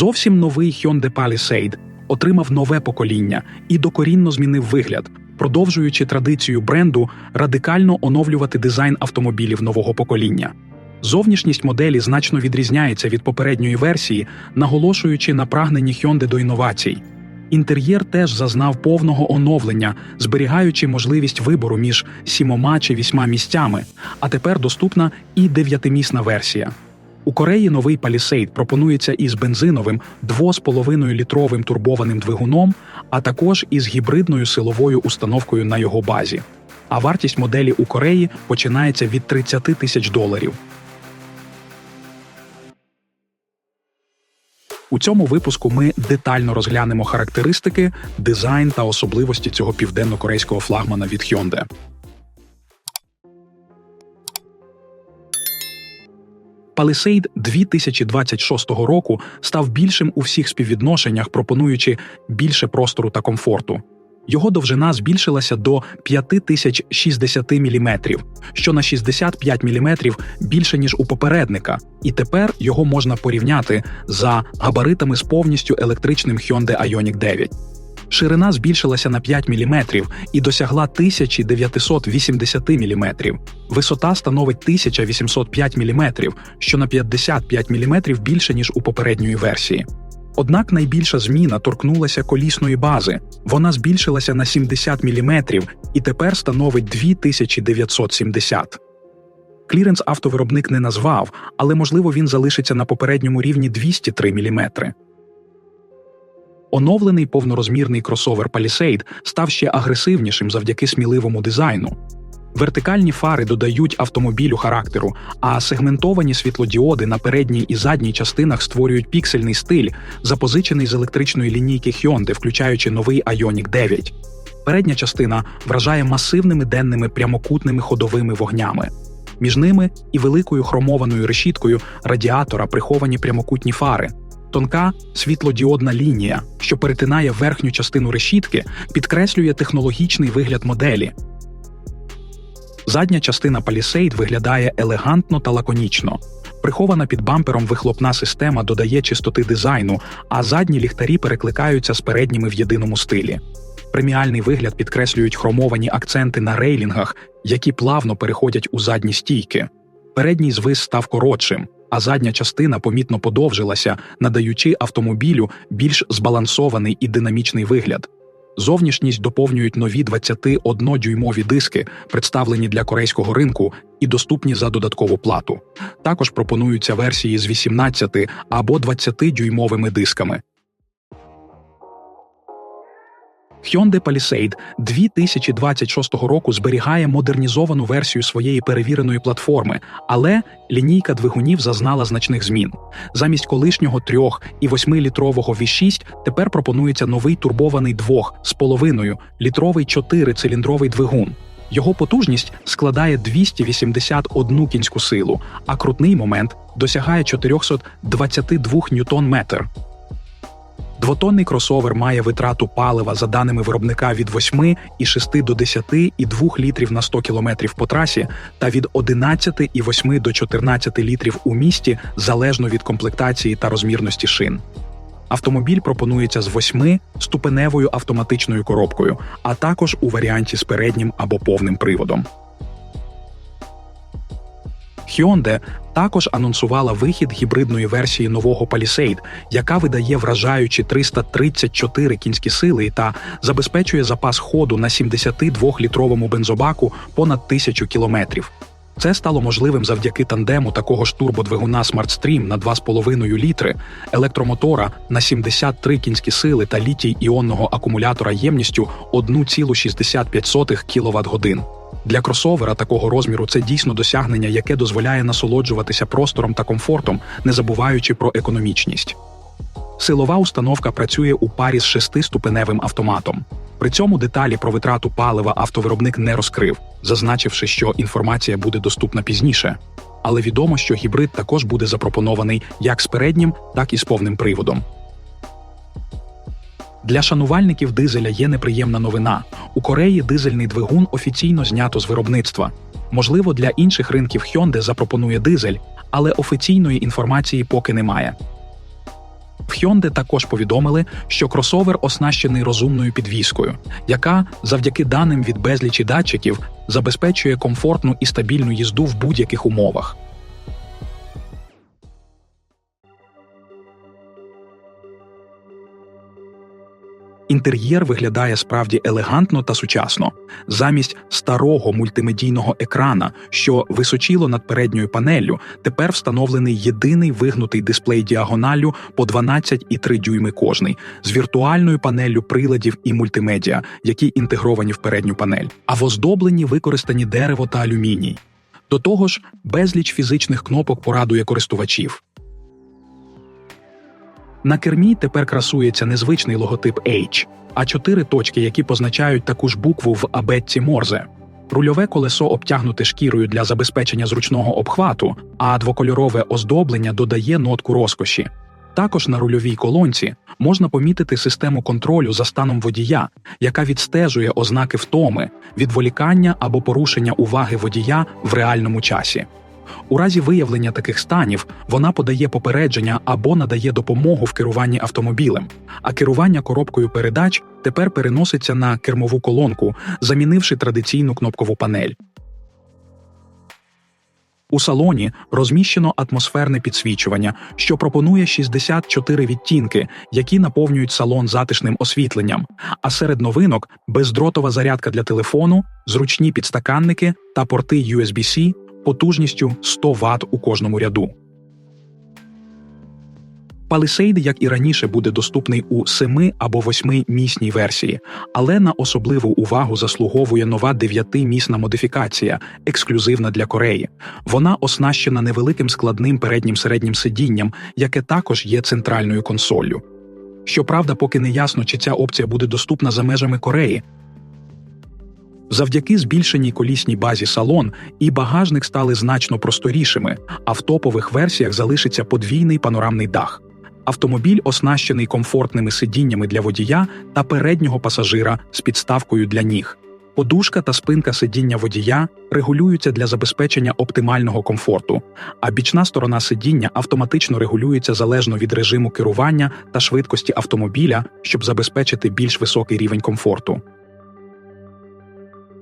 Зовсім новий Hyundai Palisade отримав нове покоління і докорінно змінив вигляд, продовжуючи традицію бренду радикально оновлювати дизайн автомобілів нового покоління. Зовнішність моделі значно відрізняється від попередньої версії, наголошуючи на прагненні Hyundai до інновацій. Інтер'єр теж зазнав повного оновлення, зберігаючи можливість вибору між сімома чи вісьма місцями, а тепер доступна і дев'ятимісна версія. У Кореї новий Palisade пропонується із бензиновим 2,5-літровим турбованим двигуном, а також із гібридною силовою установкою на його базі. А вартість моделі у Кореї починається від 30 тисяч доларів. У цьому випуску ми детально розглянемо характеристики, дизайн та особливості цього південно-корейського флагмана від Hyundai. Palisade 2026 року став більшим у всіх співвідношеннях, пропонуючи більше простору та комфорту. Його довжина збільшилася до 5060 мм, що на 65 мм більше ніж у попередника, і тепер його можна порівняти за габаритами з повністю електричним Hyundai Ioniq 9. Ширина збільшилася на 5 мм і досягла 1980 мм. Висота становить 1805 мм, що на 55 мм більше ніж у попередньої версії. Однак найбільша зміна торкнулася колісної бази. Вона збільшилася на 70 мм і тепер становить 2970. Кліренс автовиробник не назвав, але можливо він залишиться на попередньому рівні 203 мм. Оновлений повнорозмірний кросовер Palisade став ще агресивнішим завдяки сміливому дизайну. Вертикальні фари додають автомобілю характеру, а сегментовані світлодіоди на передній і задній частинах створюють піксельний стиль, запозичений з електричної лінійки Hyundai, включаючи новий Ioniq 9. Передня частина вражає масивними денними прямокутними ходовими вогнями. Між ними і великою хромованою решіткою радіатора приховані прямокутні фари. Тонка світлодіодна лінія, що перетинає верхню частину решітки, підкреслює технологічний вигляд моделі. Задня частина Palisade виглядає елегантно та лаконічно. Прихована під бампером вихлопна система додає чистоти дизайну, а задні ліхтарі перекликаються з передніми в єдиному стилі. Преміальний вигляд підкреслюють хромовані акценти на рейлінгах, які плавно переходять у задні стійки. Передній звис став коротшим, а задня частина помітно подовжилася, надаючи автомобілю більш збалансований і динамічний вигляд. Зовнішність доповнюють нові 21-дюймові диски, представлені для корейського ринку і доступні за додаткову плату. Також пропонуються версії з 18 або 20-дюймовими дисками. Hyundai Palisade 2026 року зберігає модернізовану версію своєї перевіреної платформи, але лінійка двигунів зазнала значних змін. Замість колишнього 3 і 8-літрового V6 тепер пропонується новий турбований 2,5 літровий 4-циліндровий двигун. Його потужність складає 281 кінську силу, а крутний момент досягає 422 ньютон-метр. Двотонний кросовер має витрату палива за даними виробника від 8,6 до 10,2 літрів на 100 км по трасі та від 11,8 до 14 літрів у місті залежно від комплектації та розмірності шин. Автомобіль пропонується з 8-ступеневою автоматичною коробкою, а також у варіанті з переднім або повним приводом. Hyundai також анонсувала вихід гібридної версії нового Palisade, яка видає вражаючі 334 кінські сили та забезпечує запас ходу на 72-літровому бензобаку понад тисячу кілометрів. Це стало можливим завдяки тандему такого ж турбодвигуна SmartStream на 2,5 літри, електромотора на 73 кінські сили та літій іонного акумулятора ємністю 1,65 кВт годин. Для кросовера такого розміру це дійсно досягнення, яке дозволяє насолоджуватися простором та комфортом, не забуваючи про економічність. Силова установка працює у парі з шестиступеневим автоматом. При цьому деталі про витрату палива автовиробник не розкрив, зазначивши, що інформація буде доступна пізніше. Але відомо, що гібрид також буде запропонований як з переднім, так і з повним приводом. Для шанувальників дизеля є неприємна новина. У Кореї дизельний двигун офіційно знято з виробництва. Можливо, для інших ринків Hyundai запропонує дизель, але офіційної інформації поки немає. В Hyundai також повідомили, що кросовер оснащений розумною підвіскою, яка завдяки даним від безлічі датчиків забезпечує комфортну і стабільну їзду в будь-яких умовах. Інтер'єр виглядає справді елегантно та сучасно. Замість старого мультимедійного екрана, що височило над передньою панеллю, тепер встановлений єдиний вигнутий дисплей діагоналлю по 12,3 дюйми кожний з віртуальною панеллю приладів і мультимедіа, які інтегровані в передню панель, а в оздобленні використані дерево та алюміній. До того ж, безліч фізичних кнопок порадує користувачів. На кермі тепер красується незвичний логотип H, а чотири точки, які позначають таку ж букву в абетці Морзе. Рульове колесо обтягнуте шкірою для забезпечення зручного обхвату, а двокольорове оздоблення додає нотку розкоші. Також на рульовій колонці можна помітити систему контролю за станом водія, яка відстежує ознаки втоми, відволікання або порушення уваги водія в реальному часі. У разі виявлення таких станів вона подає попередження або надає допомогу в керуванні автомобілем, а керування коробкою передач тепер переноситься на кермову колонку, замінивши традиційну кнопкову панель. У салоні розміщено атмосферне підсвічування, що пропонує 64 відтінки, які наповнюють салон затишним освітленням. А серед новинок бездротова зарядка для телефону, зручні підстаканники та порти USB-C потужністю 100 Вт у кожному ряду. Palisade, як і раніше, буде доступний у 7 або 8 місній версії, але на особливу увагу заслуговує нова 9-місна модифікація, ексклюзивна для Кореї. Вона оснащена невеликим складним переднім середнім сидінням, яке також є центральною консоллю. Щоправда, поки не ясно, чи ця опція буде доступна за межами Кореї, Завдяки збільшеній колісній базі салон і багажник стали значно просторішими, а в топових версіях залишиться подвійний панорамний дах. Автомобіль оснащений комфортними сидіннями для водія та переднього пасажира з підставкою для ніг. Подушка та спинка сидіння водія регулюються для забезпечення оптимального комфорту, а бічна сторона сидіння автоматично регулюється залежно від режиму керування та швидкості автомобіля, щоб забезпечити більш високий рівень комфорту.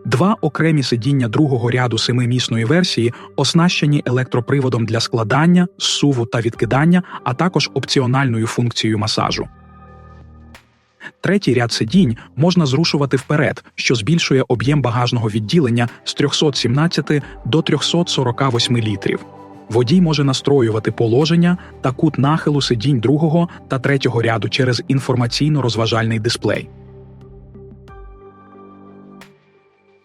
Два окремі сидіння другого ряду семимісної версії оснащені електроприводом для складання, суву та відкидання, а також опціональною функцією масажу. Третій ряд сидінь можна зрушувати вперед, що збільшує об'єм багажного відділення з 317 до 348 літрів. Водій може настроювати положення та кут нахилу сидінь другого та третього ряду через інформаційно-розважальний дисплей.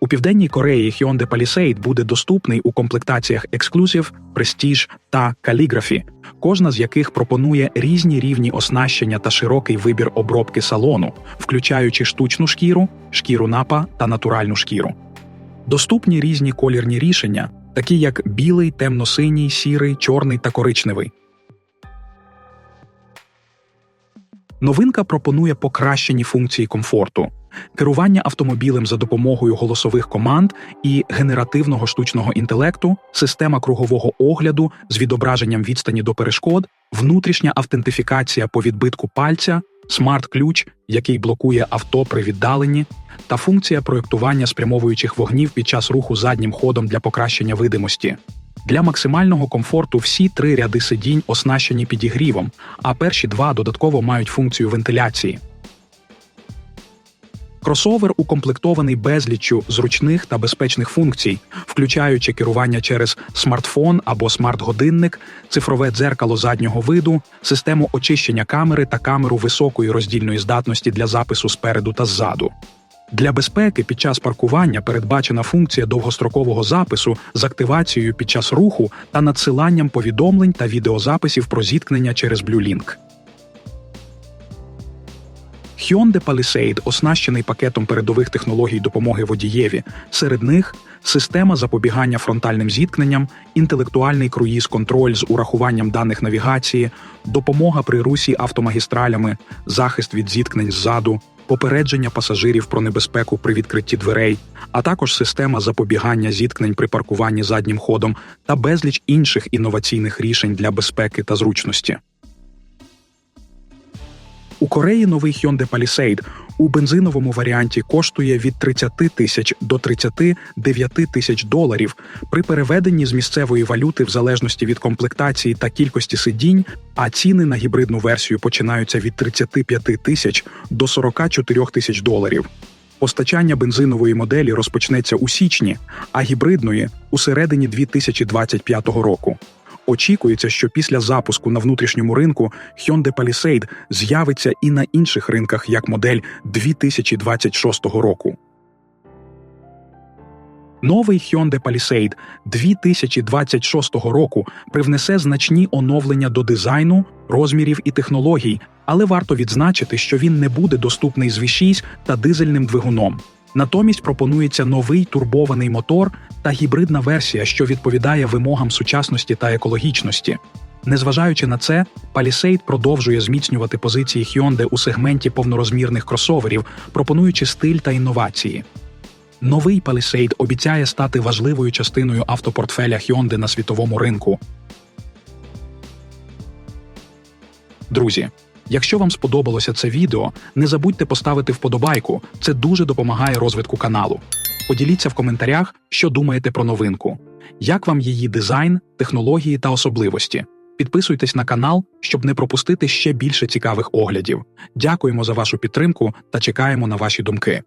У південній Кореї Hyundai Palisade буде доступний у комплектаціях Exclusive, Prestige та Calligraphy, кожна з яких пропонує різні рівні оснащення та широкий вибір обробки салону, включаючи штучну шкіру, шкіру напа та натуральну шкіру. Доступні різні колірні рішення, такі як білий, темно-синій, сірий, чорний та коричневий. Новинка пропонує покращені функції комфорту керування автомобілем за допомогою голосових команд і генеративного штучного інтелекту, система кругового огляду з відображенням відстані до перешкод, внутрішня автентифікація по відбитку пальця, смарт-ключ, який блокує авто при віддаленні, та функція проєктування спрямовуючих вогнів під час руху заднім ходом для покращення видимості. Для максимального комфорту всі три ряди сидінь оснащені підігрівом, а перші два додатково мають функцію вентиляції. Кросовер укомплектований безліччю зручних та безпечних функцій, включаючи керування через смартфон або смарт-годинник, цифрове дзеркало заднього виду, систему очищення камери та камеру високої роздільної здатності для запису спереду та ззаду. Для безпеки під час паркування передбачена функція довгострокового запису з активацією під час руху та надсиланням повідомлень та відеозаписів про зіткнення через BlueLink. Hyundai Palisade оснащений пакетом передових технологій допомоги водієві. Серед них система запобігання фронтальним зіткненням, інтелектуальний круїз-контроль з урахуванням даних навігації, допомога при русі автомагістралями, захист від зіткнень ззаду, попередження пасажирів про небезпеку при відкритті дверей, а також система запобігання зіткнень при паркуванні заднім ходом та безліч інших інноваційних рішень для безпеки та зручності. У Кореї новий Hyundai Palisade у бензиновому варіанті коштує від 30 тисяч до 39 тисяч доларів. При переведенні з місцевої валюти в залежності від комплектації та кількості сидінь, а ціни на гібридну версію починаються від 35 тисяч до 44 тисяч доларів. Постачання бензинової моделі розпочнеться у січні, а гібридної у середині 2025 року. Очікується, що після запуску на внутрішньому ринку Hyundai Palisade з'явиться і на інших ринках як модель 2026 року. Новий Hyundai Palisade 2026 року привнесе значні оновлення до дизайну, розмірів і технологій, але варто відзначити, що він не буде доступний з V6 та дизельним двигуном. Натомість пропонується новий турбований мотор та гібридна версія, що відповідає вимогам сучасності та екологічності. Незважаючи на це, Palisade продовжує зміцнювати позиції Hyundai у сегменті повнорозмірних кросоверів, пропонуючи стиль та інновації. Новий Palisade обіцяє стати важливою частиною автопортфеля Hyundai на світовому ринку. Друзі, якщо вам сподобалося це відео, не забудьте поставити вподобайку. Це дуже допомагає розвитку каналу. Поділіться в коментарях, що думаєте про новинку, як вам її дизайн, технології та особливості. Підписуйтесь на канал, щоб не пропустити ще більше цікавих оглядів. Дякуємо за вашу підтримку та чекаємо на ваші думки.